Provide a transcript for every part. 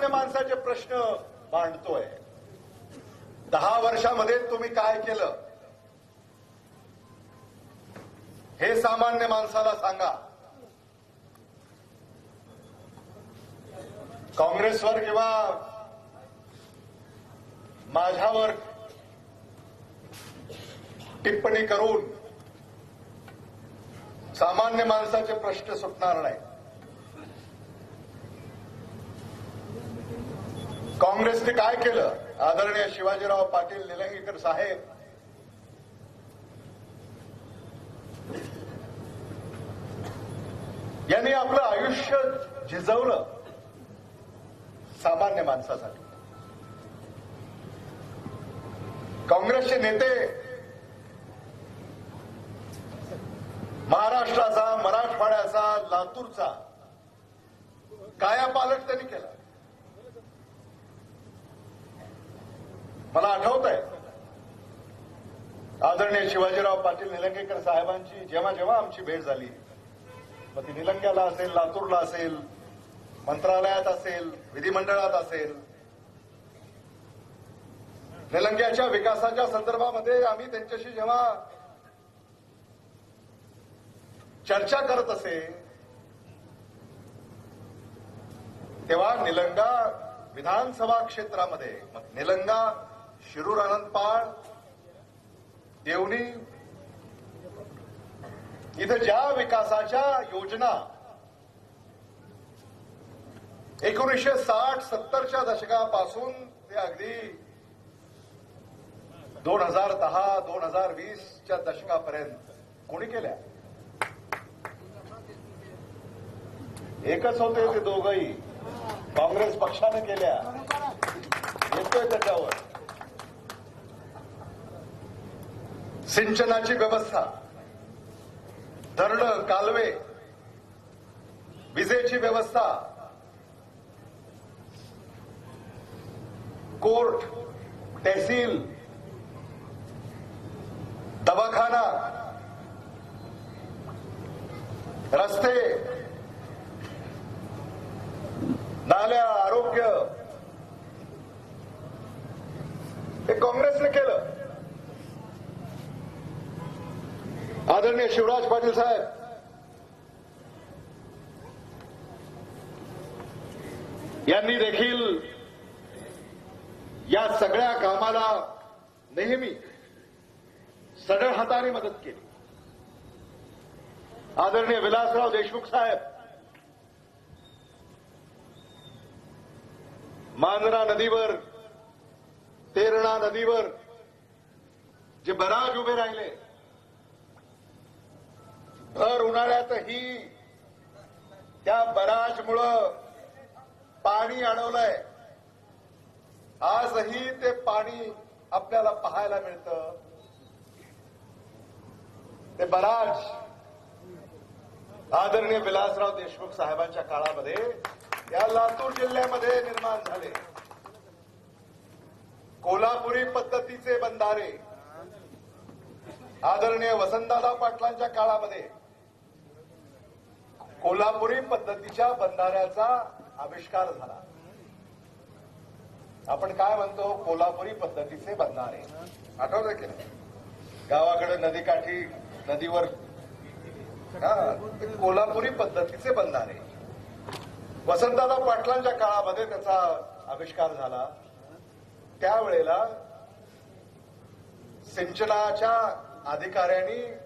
सामान्य माणसाचे प्रश्न मांडतोय दहा वर्षामध्ये तुम्ही काय केलं? हे सामान्य माणसाला सांगा. काँग्रेसवर किंवा माझ्यावर टिप्पणी करून सामान्य माणसाचे प्रश्न सुटणार नाही काँग्रेसने काय केलं? आदरणीय शिवाजीराव पाटील निलंगेकर साहेब. यांनी आपलं आयुष्य झिजवलं सामान्य माणसासाठी. काँग्रेसचे नेते महाराष्ट्राचा मराठवाड्याचा लातूरचा कायापालट त्यांनी केला. मला आठवत आहे आदरणीय शिवाजीराव पाटील निलंगेकर साहेबांची जेव्हा जेव्हा आमची भेट झाली मग ती निलंग्याला असेल लातूरला असेल मंत्रालयात असेल विधिमंडळात असेल. निलंग्याच्या विकासाच्या संदर्भामध्ये आम्ही त्यांच्याशी जेव्हा चर्चा करत असे तेव्हा निलंगा विधानसभा क्षेत्रामध्ये मग निलंगा शिरूर अनंतपाळ देवणी. इथं ज्या विकासाच्या योजना एकोणीसशे साठ सत्तरच्या दशकापासून ते अगदी दोन हजार दहा दोन हजार वीसच्या दशकापर्यंत कोणी केल्या? एकच होते ते दोघही. काँग्रेस पक्षाने केल्या. येतोय त्याच्यावर. सिंचनाची व्यवस्था धरणं कालवे विजेची व्यवस्था कोर्ट तहसील दवाखाना रस्ते नाल्या आरोग्य. हे काँग्रेसने केलं. आदरणीय शिवराज पाटील साहेब. यांनी देखील या सगळ्या कामाला नेहमी सडळ हाताने मदत केली. आदरणीय विलासराव देशमुख साहेब. मांजरा नदीवर तेरणा नदीवर जे बराज उभे राहिले भर उन्हाळ्यातही त्या बराजमुळं पाणी अडवलंय. आजही ते पाणी आपल्याला पाहायला मिळतं. ते बराज आदरणीय विलासराव देशमुख साहेबांच्या काळामध्ये या लातूर जिल्ह्यामध्ये निर्माण झाले. कोल्हापुरी पद्धतीचे बंधारे आदरणीय वसंतदादा पाटलांच्या काळामध्ये कोल्हापुरी पद्धतीच्या बंधाऱ्याचा आविष्कार झाला. आपण काय म्हणतो? कोल्हापुरी पद्धतीचे बंधारे. आठवतं की नाही? गावाकडे नदीकाठी नदीवर हा, कोल्हापुरी पद्धतीचे बंधारे. वसंतदादा पाटलांच्या काळामध्ये त्याचा आविष्कार झाला. त्यावेळेला सिंचनाच्या अधिकाऱ्यांनी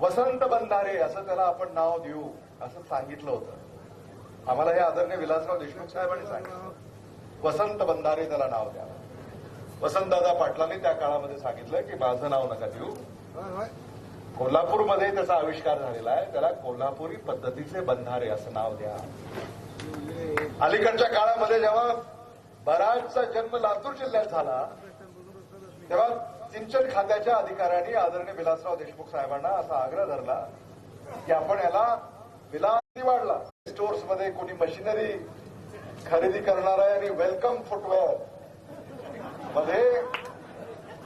वसंत बंधारे असं त्याला आपण नाव देऊ असं सांगितलं होतं. आम्हाला हे आदरणीय विलासराव देशमुख साहेबांनी सांगितलं. वसंत बंधारे त्याला नाव द्या. वसंतदादा पाटलांनी त्या काळामध्ये सांगितलं की माझं नाव नका देऊ. कोल्हापूरमध्ये त्याचा आविष्कार झालेला आहे. त्याला कोल्हापुरी पद्धतीचे बंधारे असं नाव द्या. अलीकडच्या काळामध्ये जेव्हा बराचचा जन्म लातूर जिल्ह्यात झाला तेव्हा सिंचन खात्याच्या अधिकाऱ्यांनी आदरणीय विलासराव देशमुख साहेबांना असा आग्रह धरला की आपण याला विलास वाढला. स्टोर्समध्ये कोणी मशिनरी खरेदी करणार आहे आणि वेलकम फुटवेअरमध्ये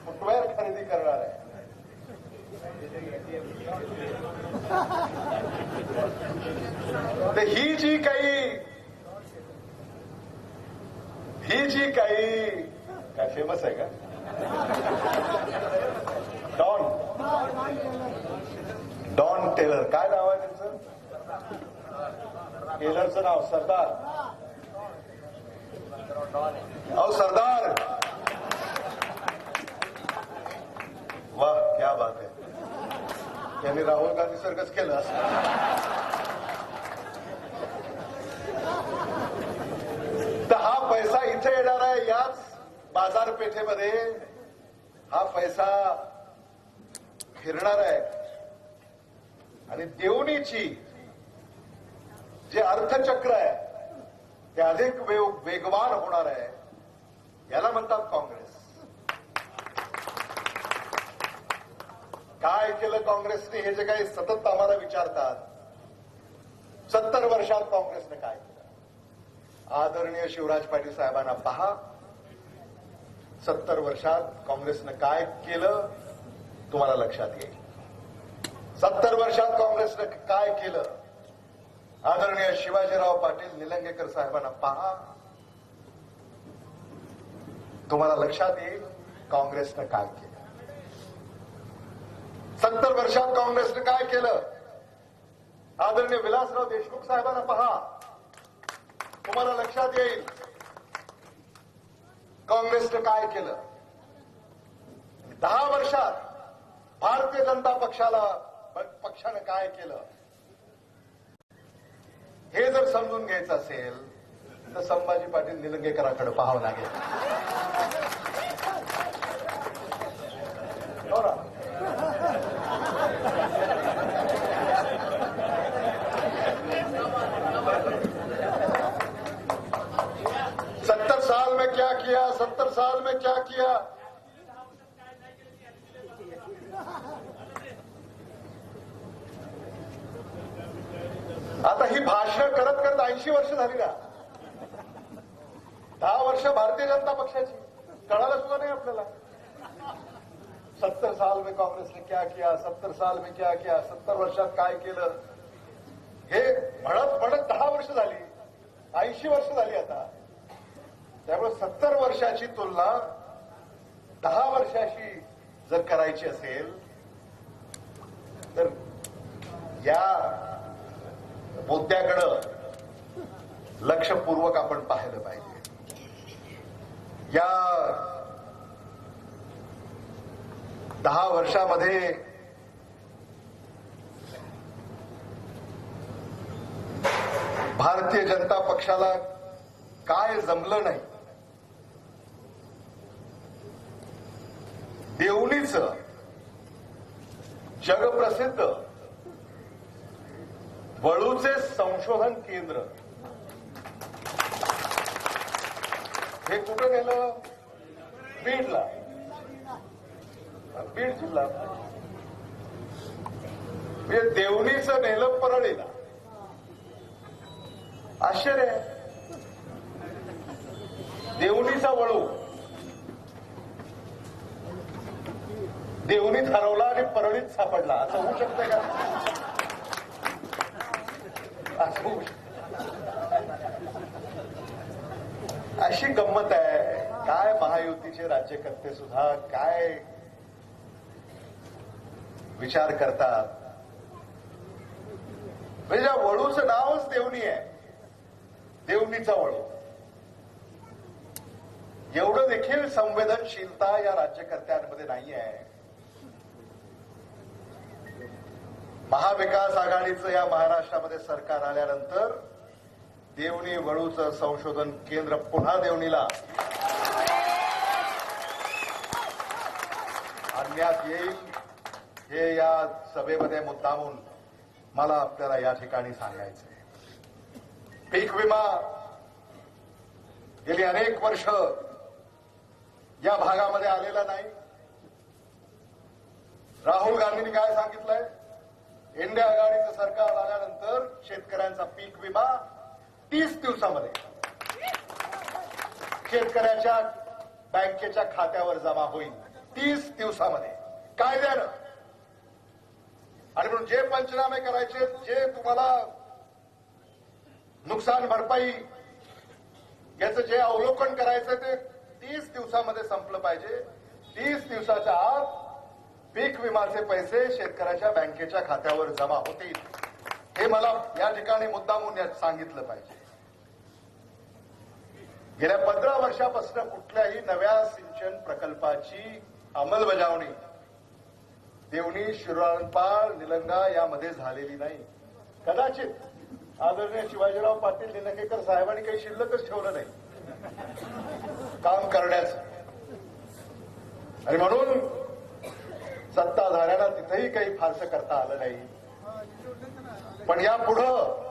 फुटवेअर खरेदी करणार आहे. ही जी काही ही जी काही काय फेमस आहे का? डॉन डॉन टेलर काय नाव आहे त्यांचं टेलरचं नाव सरदार. अहो सरदार. वा क्या बात आहे. त्यांनी राहुल गांधी सारखंच केलं असं तर हा पैसा इथे येणार आहे याच बाजारपेठेमध्ये हा पैसा फिरणार आहे. आणि देवणीची जे अर्थचक्र आहे ते अधिक वेगवान होणार आहे. याला म्हणतात काँग्रेस. काय केलं काँग्रेसने? हे जे काही सतत आम्हाला विचारतात सत्तर वर्षात काँग्रेसने काय केलं? आदरणीय शिवराज पाटील साहेबांना पहा. सत्तर वर्षात काँग्रेसनं काय केलं तुम्हाला लक्षात येईल. सत्तर वर्षात काँग्रेसनं काय केलं आदरणीय शिवाजीराव पाटील निलंगेकर साहेबांना पहा. तुम्हाला लक्षात येईल काँग्रेसनं काय केलं. सत्तर वर्षात काँग्रेसनं काय केलं आदरणीय विलासराव देशमुख साहेबांना पहा. तुम्हाला लक्षात येईल काँग्रेसनं काय केलं? दहा वर्षात भारतीय जनता पक्षाला पक्षानं काय केलं? हे जर समजून घ्यायचं असेल तर संभाजी पाटील निलंगेकरांकडे पाहावं लागेल हो ना सत्तर साल में किया सत्तर साल में क्या किया? आता ही भाषण करत करत ऐंशी वर्ष झाली ना. दहा वर्ष भारतीय जनता पक्षाची. कळालं सुद्धा नाही आपल्याला. सत्तर साल में काँग्रेसने क्या किया सत्तर साल में क्या किया सत्तर वर्षात काय केलं? हे म्हणत म्हणत दहा वर्ष झाली. ऐंशी वर्ष झाली आता. त्यामुळे सत्तर वर्षाची तुलना दहा वर्षाशी जर करायची असेल तर या मुद्द्याकडं लक्षपूर्वक आपण पाहिलं पाहिजे. या दहा वर्षामध्ये भारतीय जनता पक्षाला काय जमलं नाही देवणीच जगप्रसिद्ध. वळूचे संशोधन केंद्र. हे कुठं गेलं? बीडला. बीड जिल्हा. म्हणजे देवणीचं नेलं परळीला. आश्चर्य. आहे. देवणीचा वळू. देवणीत हरवला आणि परळीत सापडला. असं होऊ शकतं का? असं होऊ अशी गंमत आहे. काय महायुतीचे राज्यकर्ते सुद्धा काय विचार करतात? म्हणजे वळूचं नावच देवणी आहे. देवणीचा वळू. एवढं देखील संवेदनशीलता या राज्यकर्त्यांमध्ये नाही आहे महाविकास आघाडीचं या महाराष्ट्रामध्ये सरकार आल्यानंतर देवणी वळूचं संशोधन केंद्र पुन्हा देवणीला. आणण्यात येईल हे या सभेमध्ये मुद्दामून मला आपल्याला या ठिकाणी सांगायचं पीक विमा गेली अनेक वर्ष या भागामध्ये आलेला नाही. राहुल गांधींनी काय सांगितलंय? इंडिया आघाडीचं सरकार आल्यानंतर शेतकऱ्यांचा पीक विमा तीस दिवसामध्ये शेतकऱ्याच्या बँकेच्या खात्यावर जमा होईल. तीस दिवसामध्ये. कायद्यानं. आणि म्हणून जे पंचनामे करायचे जे तुम्हाला नुकसान भरपाई याचं जे अवलोकन करायचं ते तीस दिवसामध्ये संपलं पाहिजे. तीस दिवसाच्या आत पीक विमाचे पैसे शेतकऱ्याच्या बँकेच्या खात्यावर जमा होतील. हे मला या ठिकाणी मुद्दामून सांगितलं पाहिजे. गेल्या पंधरा वर्षापासून कुठल्याही नव्या सिंचन प्रकल्पाची अंमलबजावणी देवणी शिरोळपाळ निलंगा यामध्ये झालेली नाही. कदाचित आदरणीय शिवाजीराव पाटील निलंगेकर साहेबांनी काही शिल्लकच ठेवलं नाही. काम करण्याचं. आणि म्हणून सत्ताधाऱ्यांना तिथेही काही फारसं करता आलं नाही. पण या पुढं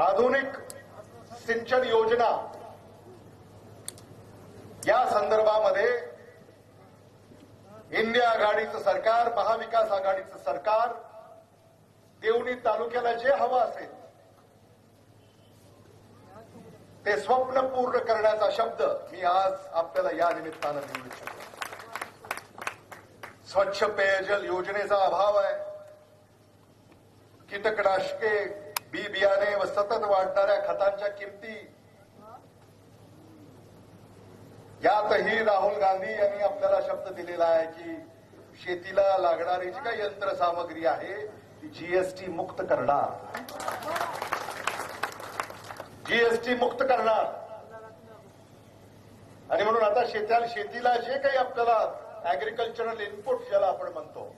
आधुनिक सिंचन योजना या संदर्भामध्ये इंडिया आघाडीचं सरकार महाविकास आघाडीचं सरकार देवणी तालुक्याला जे हवं असेल ते स्वप्न पूर्ण करण्याचा शब्द मी आज आपल्याला या निमित्तानं देऊ इच्छितो. स्वच्छ पेयजल योजनेचा अभाव आहे. कीटकनाशके बी बियाणे व सतत वाढणाऱ्या खतांच्या किमती. यातही राहुल गांधी यांनी आपल्याला शब्द दिलेला आहे की शेतीला लागणारी जी काही यंत्रसामग्री आहे ती जीएसटी मुक्त करणार. जीएसटी मुक्त करणार. आणि म्हणून आता शेत्या शेतीला जे काही आपल्याला अॅग्रिकल्चरल इनपुट ज्याला आपण म्हणतो.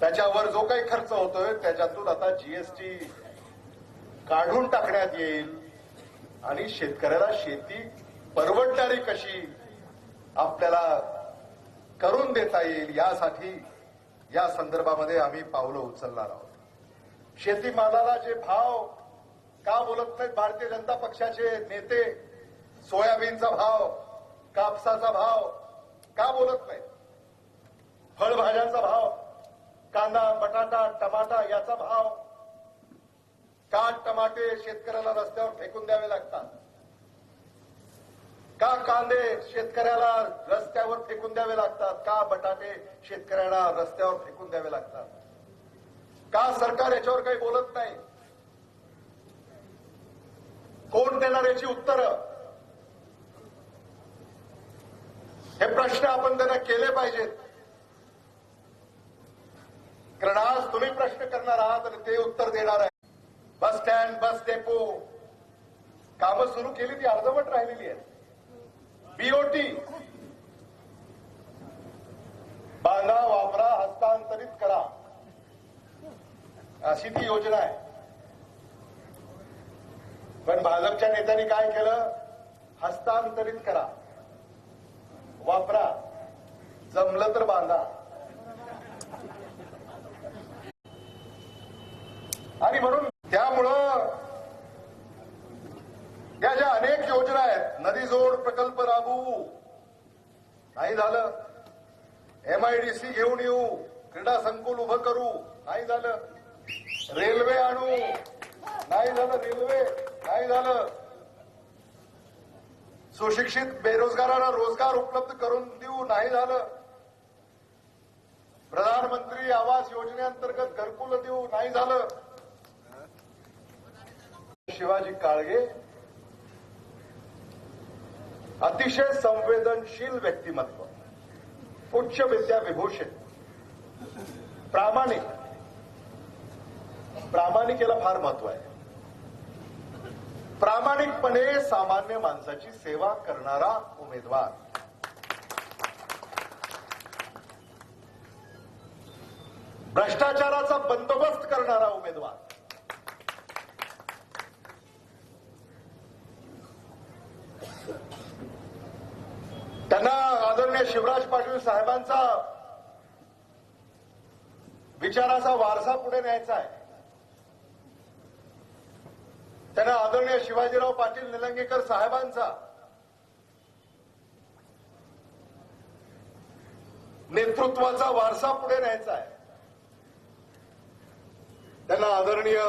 त्याच्यावर जो काही खर्च होतोय त्याच्यातून आता जीएसटी काढून टाकण्यात येईल. आणि शेतकऱ्याला शेती परवडणारी कशी आपल्याला करून देता येईल यासाठी या संदर्भामध्ये आम्ही पावलं उचलणार आहोत. शेतीमालाला जे भाव का बोलत नाहीत भारतीय जनता पक्षाचे नेते? सोयाबीनचा भाव. कापसाचा भाव का बोलत नाही? फळभाज्यांचा भाव कांदा बटाटा टमाटा याचा भाव का टमाटे शेतकऱ्याला रस्त्यावर फेकून द्यावे लागतात. का कांदे शेतकऱ्याला रस्त्यावर फेकून द्यावे लागतात? का बटाटे शेतकऱ्याला रस्त्यावर फेकून द्यावे लागतात? का सरकार याच्यावर काही बोलत नाही? कोण देणार याची उत्तरं? हे प्रश्न आपण त्यांना केले पाहिजेत. कारण आज तुम्ही प्रश्न करणार आहात आणि ते उत्तर देणार आहे बस स्टँड बस डेपो. कामं सुरू केली ती अर्धवट राहिलेली आहेत. बीओटी बांधा वापरा हस्तांतरित करा. अशी ती योजना आहे. पण भाजपच्या नेत्यांनी काय केलं? हस्तांतरित करा. वापरा. जमलं तर बांधा. आणि म्हणून त्यामुळं या ज्या अनेक योजना आहेत नदी जोड प्रकल्प राबवू. नाही झालं. एमआयडीसी घेऊन येऊ. क्रीडा संकुल उभं करू. नाही झालं. रेल्वे आणू. नाही झालं रेल्वे. नाही झालं. सुशिक्षित बेरोजगारांना रोजगार उपलब्ध करून देऊ नाही झालं. प्रधानमंत्री आवास योजनेअंतर्गत घरकुल देऊ नाही झालं. शिवाजी काळगे अतिशय संवेदनशील व्यक्तिमत्व उच्च विद्या विभूषित प्रामाणिक. प्रामाणिकेला फार महत्त्व आहे. प्रामाणिकपणे सामान्य माणसाची सेवा करणारा उमेदवार. भ्रष्टाचाराचा बंदोबस्त करणारा उमेदवार. त्यांना आदरणीय शिवराज पाटील साहेबांचा विचाराचा वारसा पुढे न्यायचा आहे. त्यांना आदरणीय शिवाजीराव पाटील निलंगेकर साहेबांचा नेतृत्वाचा वारसा पुढे न्यायचा आहे. त्यांना आदरणीय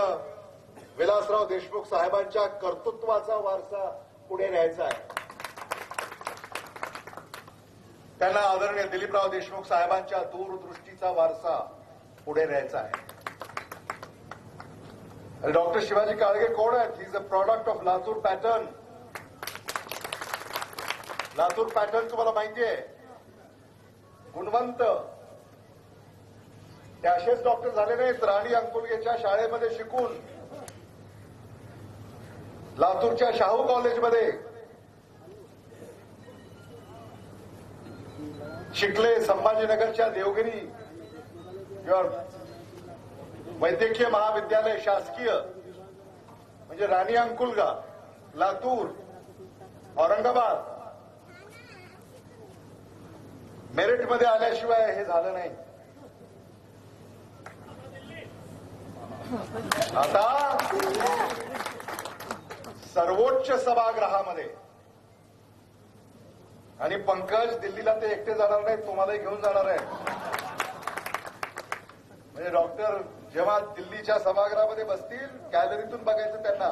विलासराव देशमुख साहेबांच्या कर्तृत्वाचा वारसा पुढे न्यायचा आहे. त्यांना आदरणीय दिलीपराव देशमुख साहेबांच्या दूरदृष्टीचा वारसा पुढे न्यायचा आहे. आणि डॉक्टर शिवाजी काळगे कोण आहेत ही? Is a product of Latur pattern Latur pattern तुम्हाला माहिती आहे. गुणवंत. ते असेच डॉक्टर झाले नाहीत राणी अंकुलगेच्या शाळेमध्ये शिकून. लातूरच्या शाहू कॉलेजमध्ये. शिकले संभाजीनगरच्या देवगिरी. किंवा वैद्यकीय महाविद्यालय शासकीय म्हणजे राणी अंकुलगा लातूर औरंगाबाद. मेरिटमध्ये आल्याशिवाय हे झालं नाही. आता सर्वोच्च सभागृहामध्ये आणि पंकज दिल्लीला ते एकटे जाणार नाहीत तुम्हालाही घेऊन जाणार आहे म्हणजे डॉक्टर जेव्हा दिल्लीच्या सभागृहामध्ये बसतील गॅलरीतून बघायचं त्यांना.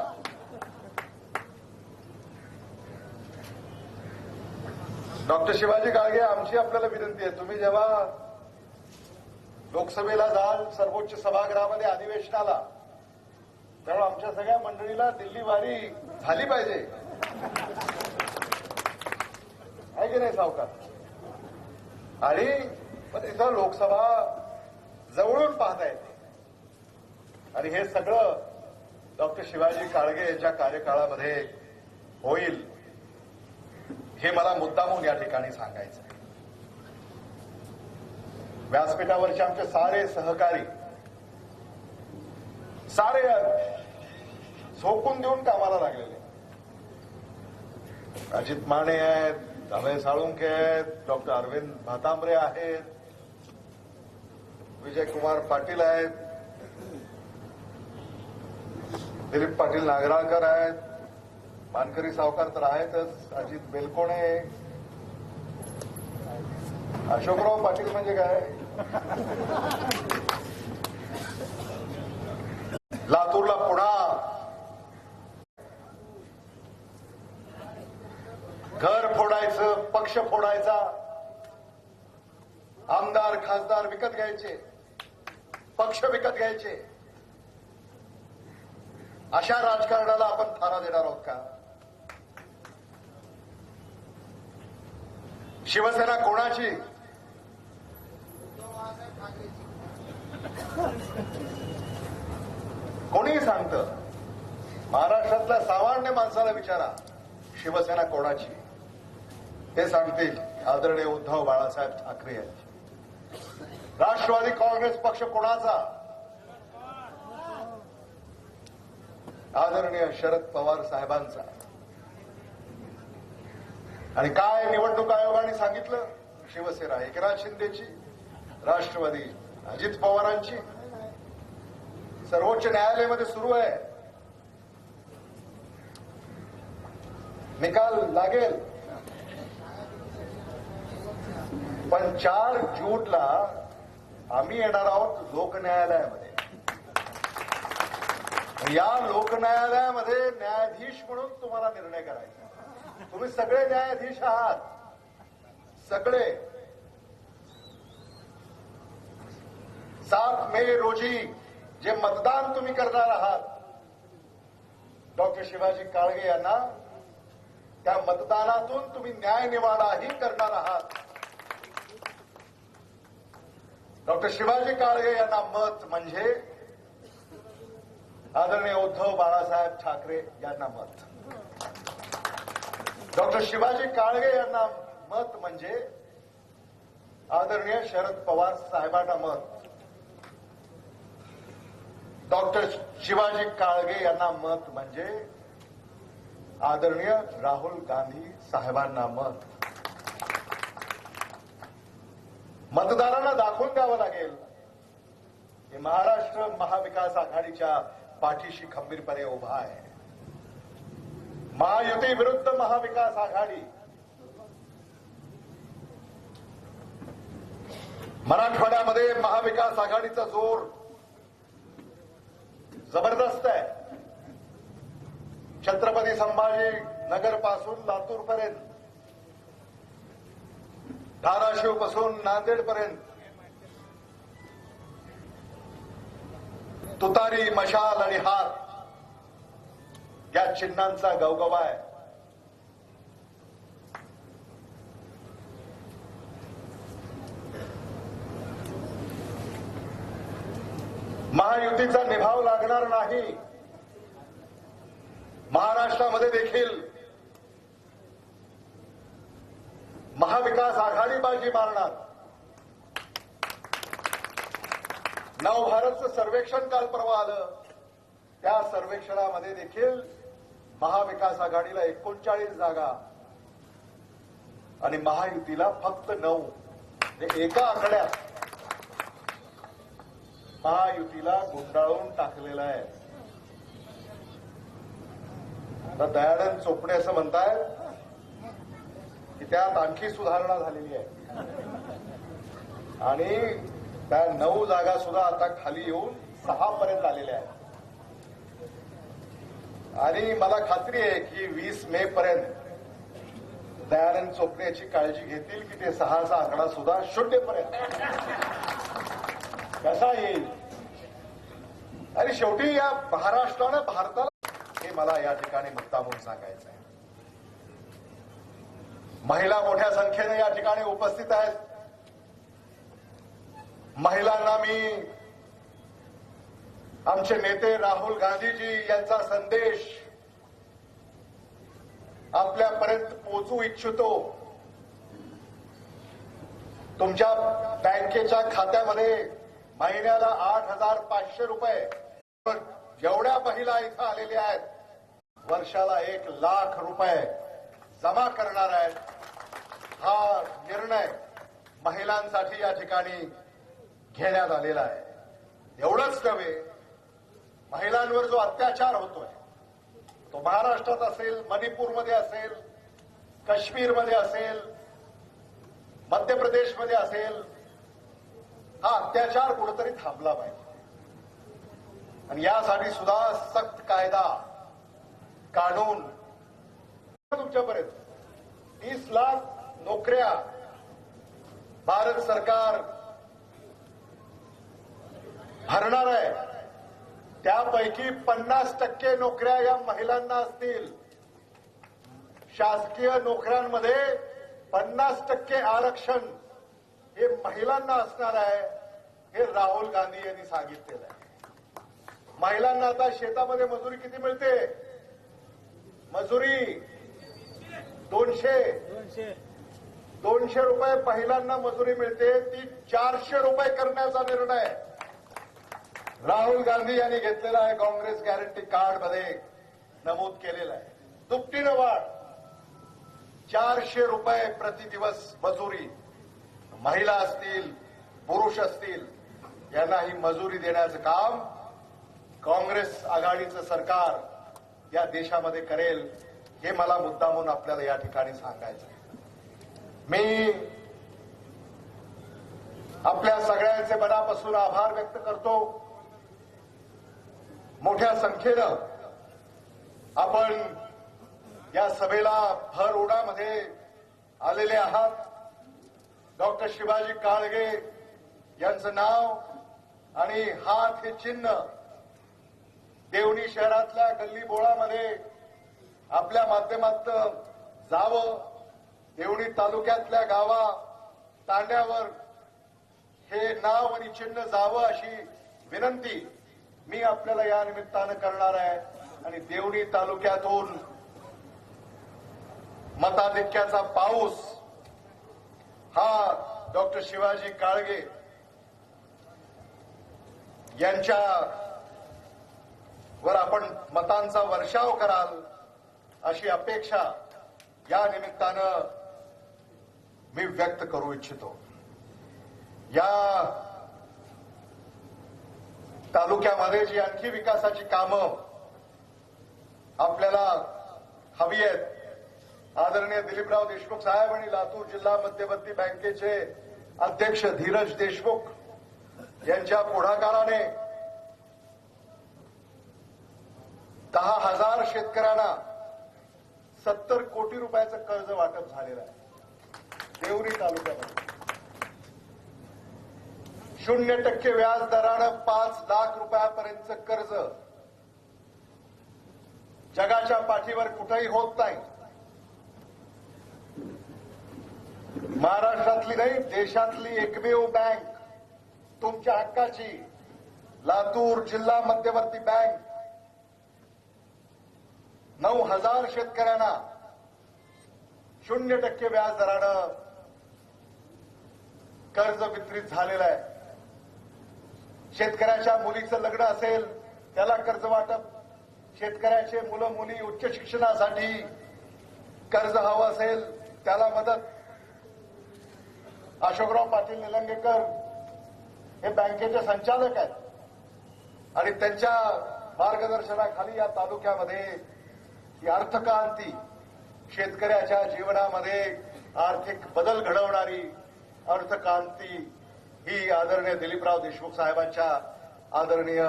डॉक्टर शिवाजी काळगे आमची आपल्याला विनंती आहे. तुम्ही जेव्हा लोकसभेला जाल सर्वोच्च सभागृहामध्ये अधिवेशनाला तेव्हा आमच्या सगळ्या मंडळीला दिल्ली वारी झाली पाहिजे. आहे की नाही सावकार? आणि पण तिथं लोकसभा जवळून पाहता येते आणि हे सगळं डॉक्टर शिवाजी काळगे यांच्या कार्यकाळामध्ये होईल हे मला मुद्दामून या ठिकाणी सांगायचं व्यासपीठावरचे आमचे सारे सहकारी सारे झोपून देऊन कामाला लागलेले अजित माने आहेत अभय साळुंके आहेत डॉक्टर अरविंद भातांबरे आहेत विजय कुमार पाटील आहेत दिलीप पाटील नागराळकर आहेत. मानकरी सावकार तर आहेतच. अजित बेलकोणे. अशोकराव पाटील म्हणजे काय? लातूरला पुन्हा घर फोडायचं पक्ष फोडायचा. आमदार खासदार विकत घ्यायचे. पक्ष विकत घ्यायचे. अशा राजकारणाला आपण थारा देणार आहोत का? शिवसेना कोणाची? कोणीही सांगतं. महाराष्ट्रातल्या सामान्य माणसाला विचारा शिवसेना कोणाची? ते सांगतील आदरणीय उद्धव बाळासाहेब ठाकरे यांची. राष्ट्रवादी काँग्रेस पक्ष कोणाचा? आदरणीय शरद पवार साहेबांचा. आणि काय निवडणूक आयोगाने सांगितलं? शिवसेना एकनाथ शिंदेची राष्ट्रवादी अजित पवारांची. सर्वोच्च न्यायालयामध्ये सुरू आहे. निकाल लागेल. पण चार जूनला आम्ही येणार आहोत लोक न्यायालयामध्ये या लोक न्यायालयामध्ये न्यायाधीश म्हणून तुम्हाला निर्णय करायचा तुम्ही सगळे न्यायाधीश आहात. सगळे. सात मे रोजी जे मतदान तुम्ही करणार आहात डॉक्टर शिवाजी काळगे यांना त्या मतदानातून तुम्ही न्याय निवाडाही करणार आहात. डॉक्टर शिवाजी काळगे यांना मत म्हणजे आदरणीय उद्धव बाळासाहेब ठाकरे यांना मत. डॉक्टर शिवाजी काळगे यांना मत म्हणजे आदरणीय शरद पवार साहेबांना मत. डॉक्टर शिवाजी काळगे यांना मत म्हणजे आदरणीय राहुल गांधी साहेबांना मत. मतदारांना दाखवून द्यावं लागेल. की महाराष्ट्र महाविकास आघाडीच्या पाठीशी खंबीरपणे उभा आहे. महायुती विरुद्ध महाविकास आघाडी. मराठवाड्यामध्ये महाविकास आघाडीचा जोर जबरदस्त आहे. छत्रपती संभाजी नगरपासून लातूर पर्यंत धाराशिवपासून नांदेड पर्यंत तुतारी मशाल आणि हात या चिन्हांचा गवगवा आहे. महायुतीचा निभाव लागणार नाही. महाराष्ट्रामध्ये देखील महाविकास आघाडी बाजी मारणार. नवभारतचं सर्वेक्षण काल परवा आलं. त्या सर्वेक्षणामध्ये देखील महाविकास आघाडीला एकोणचाळीस जागा आणि महायुतीला फक्त नऊ. म्हणजे एका आकड्यात महायुतीला गुंडाळून टाकलेलं आहे. आता दयानंद चोपडे असं म्हणतायत की त्यात आणखी सुधारणा झालेली आहे. आणि त्या नऊ जागा सुद्धा आता खाली येऊन सहा पर्यंत आलेल्या आहेत. आणि मला खात्री आहे की वीस मे पर्यंत दयानंद चोपडे याची काळजी घेतील की ते सहाचा आकडा सुद्धा शून्यपर्यंत. कसा येईल? आणि शेवटी या महाराष्ट्रानं भारताला हे मला या ठिकाणी मुद्दा म्हणून सांगायचं आहे महिला मोठ्या संख्येने या ठिकाणी उपस्थित आहेत. महिलांना मी आमचे नेते राहुल गांधीजी यांचा संदेश आपल्यापर्यंत पोहोचू इच्छितो. तुमच्या बँकेच्या खात्यामध्ये महिन्याला आठ हजार पाचशे रुपये. जेवढ्या महिला इथं आलेल्या आहेत. वर्षाला एक लाख रुपये जमा करणार आहेत. हा निर्णय महिलांसाठी या ठिकाणी घेण्यात आलेला आहे. एवढंच नव्हे महिलांवर जो अत्याचार होतोय तो महाराष्ट्रात असेल मणिपूरमध्ये असेल काश्मीरमध्ये असेल मध्य प्रदेशमध्ये असेल हा अत्याचार कुठेतरी थांबला पाहिजे. आणि यासाठी सुद्धा सक्त कायदा कानून तुमच्यापर्यंत. तीस लाख नोकऱ्या भारत सरकार भरणार आहे. त्यापैकी पन्नास टक्के नोकऱ्या या महिलांना असतील. शासकीय नोकऱ्यांमध्ये पन्नास टक्के आरक्षण हे महिलांना असणार आहे हे राहुल गांधी यांनी सांगितलेलं आहे. महिलांना आता शेतामध्ये मजुरी किती मिळते? मजुरी दोनशे. दोनशे. रुपये महिलांना मजुरी मिळते ती चारशे रुपये करण्याचा निर्णय राहुल गांधी यांनी घेतलेला आहे काँग्रेस गॅरंटी कार्डमध्ये नमूद केलेला आहे. दुपटीनं वाढ. चारशे रुपये प्रति दिवस मजुरी. महिला असतील पुरुष असतील यांना ही मजुरी देण्याचं काम काँग्रेस आघाडीचं सरकार या देशामध्ये करेल हे मला मुद्दा म्हणून आपल्याला या ठिकाणी सांगायचं आहे. मी आपल्या सगळ्यांचे मनापासून आभार व्यक्त करतो. मोठ्या संख्येनं आपण या सभेला भर ओढामध्ये आलेले आहात. डॉक्टर शिवाजी काळगे यांचं नाव आणि हात हे चिन्ह देवणी शहरातल्या गल्ली बोळामध्ये आपल्या माध्यमात जावं. देवणी तालुक्यातल्या गावा तांड्यावर हे नाव आणि चिन्ह जावं अशी विनंती मी आपल्याला या निमित्तानं करणार आहे आणि देवणी तालुक्यातून मताधिक्याचा पाऊस हा डॉक्टर शिवाजी काळगे यांच्या वर आपण मतांचा वर्षाव कराल अशी अपेक्षा या निमित्तानं मी व्यक्त करू इच्छितो. या तालुक्यामध्ये जी आणखी विकासाची कामं आपल्याला हवी आहेत आदरणीय दिलीपराव देशमुख साहेब आणि लातूर जिल्हा मध्यवर्ती बँकेचे अध्यक्ष धीरज देशमुख यांच्या पुढाकाराने दहा हजार शेतकऱ्यांना सत्तर कोटी रुपयाचं कर्ज वाटप झालेलं आहे. देवरी तालुक्यामध्ये. शून्य टक्के व्याज दरानं पाच लाख रुपयापर्यंतचं कर्ज. जगाच्या पाठीवर कुठेही होत नाही. महाराष्ट्रातली नाही देशातली एकमेव बँक. तुमच्या हक्काची. लातूर जिल्हा मध्यवर्ती बँक. नऊ हजार शेतकऱ्यांना शून्य टक्के व्याज दरानं कर्ज वितरित झालेलं आहे. शेतकऱ्याच्या मुलीचं लग्न असेल त्याला कर्ज वाटप. शेतकऱ्याचे मुलं मुली उच्च शिक्षणासाठी कर्ज हवं असेल त्याला मदत. अशोकराव पाटील निलंगेकर हे बँकेचे संचालक आहेत. आणि त्यांच्या मार्गदर्शनाखाली या तालुक्यामध्ये ही अर्थक्रांती शेतकऱ्याच्या जीवनामध्ये आर्थिक बदल घडवणारी अर्थक्रांती ही आदरणीय दिलीपराव देशमुख साहेबांच्या आदरणीय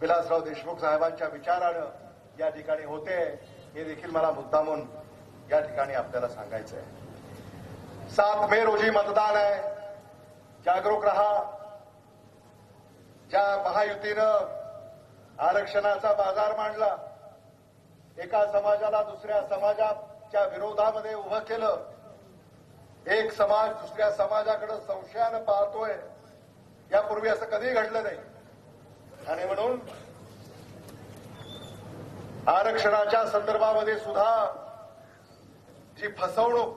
विलासराव देशमुख साहेबांच्या विचारानं या ठिकाणी होते. हे देखील मला मुद्दामून या ठिकाणी आपल्याला सांगायचं आहे सात मे रोजी मतदान आहे. जागरूक रहा. ज्या महायुतीनं आरक्षणाचा बाजार मांडला एका समाजाला दुसऱ्या समाजाच्या विरोधामध्ये उभं केलं एक समाज दुसऱ्या समाजाकडे संशयानं पाहतोय यापूर्वी असं कधी घडलं नाही. आणि म्हणून आरक्षणाच्या संदर्भामध्ये सुद्धा जी फसवणूक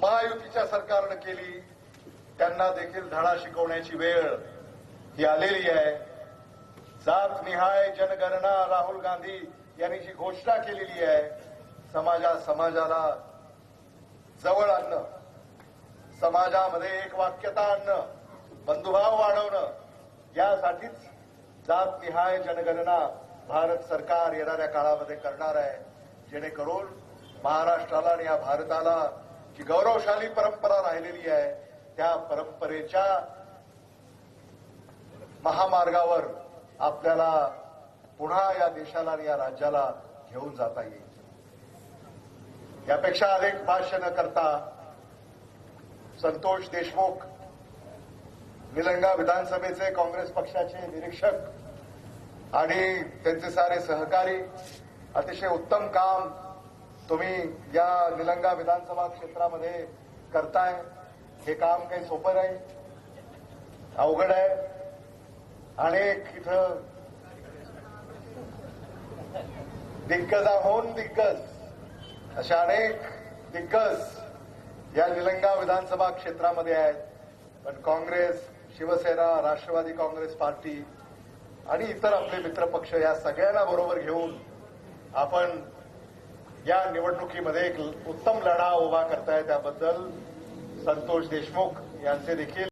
महायुतीच्या सरकारनं केली त्यांना देखील धडा शिकवण्याची वेळ ही आलेली आहे. जात निहाय जनगणना राहुल गांधी यांनी जी घोषणा केलेली आहे समाजा समाजाला जवळ आणणं समाजामध्ये एक वाक्यता आणणं बंधुभाव वाढवणं यासाठीच जात निहाय जनगणना भारत सरकार येणाऱ्या काळामध्ये करणार आहे. जेणेकरून महाराष्ट्राला आणि या भारताला जी गौरवशाली परंपरा राहिलेली आहे त्या परंपरेच्या महामार्गावर आपल्याला पुन्हा या देशाला आणि या राज्याला घेऊन जाता येईल. यापेक्षा अधिक भाष्य न करता संतोष देशमुख निलंगा विधानसभेचे काँग्रेस पक्षाचे निरीक्षक आणि त्यांचे सारे सहकारी. अतिशय उत्तम काम तुम्ही या निलंगा विधानसभा क्षेत्रामध्ये करताय. हे काम काही सोपं नाही अवघड आहे. अनेक इथं दिग्गजाहून दिग्गज अशा अनेक दिग्गज या निलंगा विधानसभा क्षेत्रामध्ये आहेत. पण काँग्रेस शिवसेना राष्ट्रवादी काँग्रेस पार्टी आणि इतर आपले मित्रपक्ष या सगळ्यांना बरोबर घेऊन आपण या निवडणुकीमध्ये एक उत्तम लढा उभा करताय. त्याबद्दल संतोष देशमुख यांचे देखील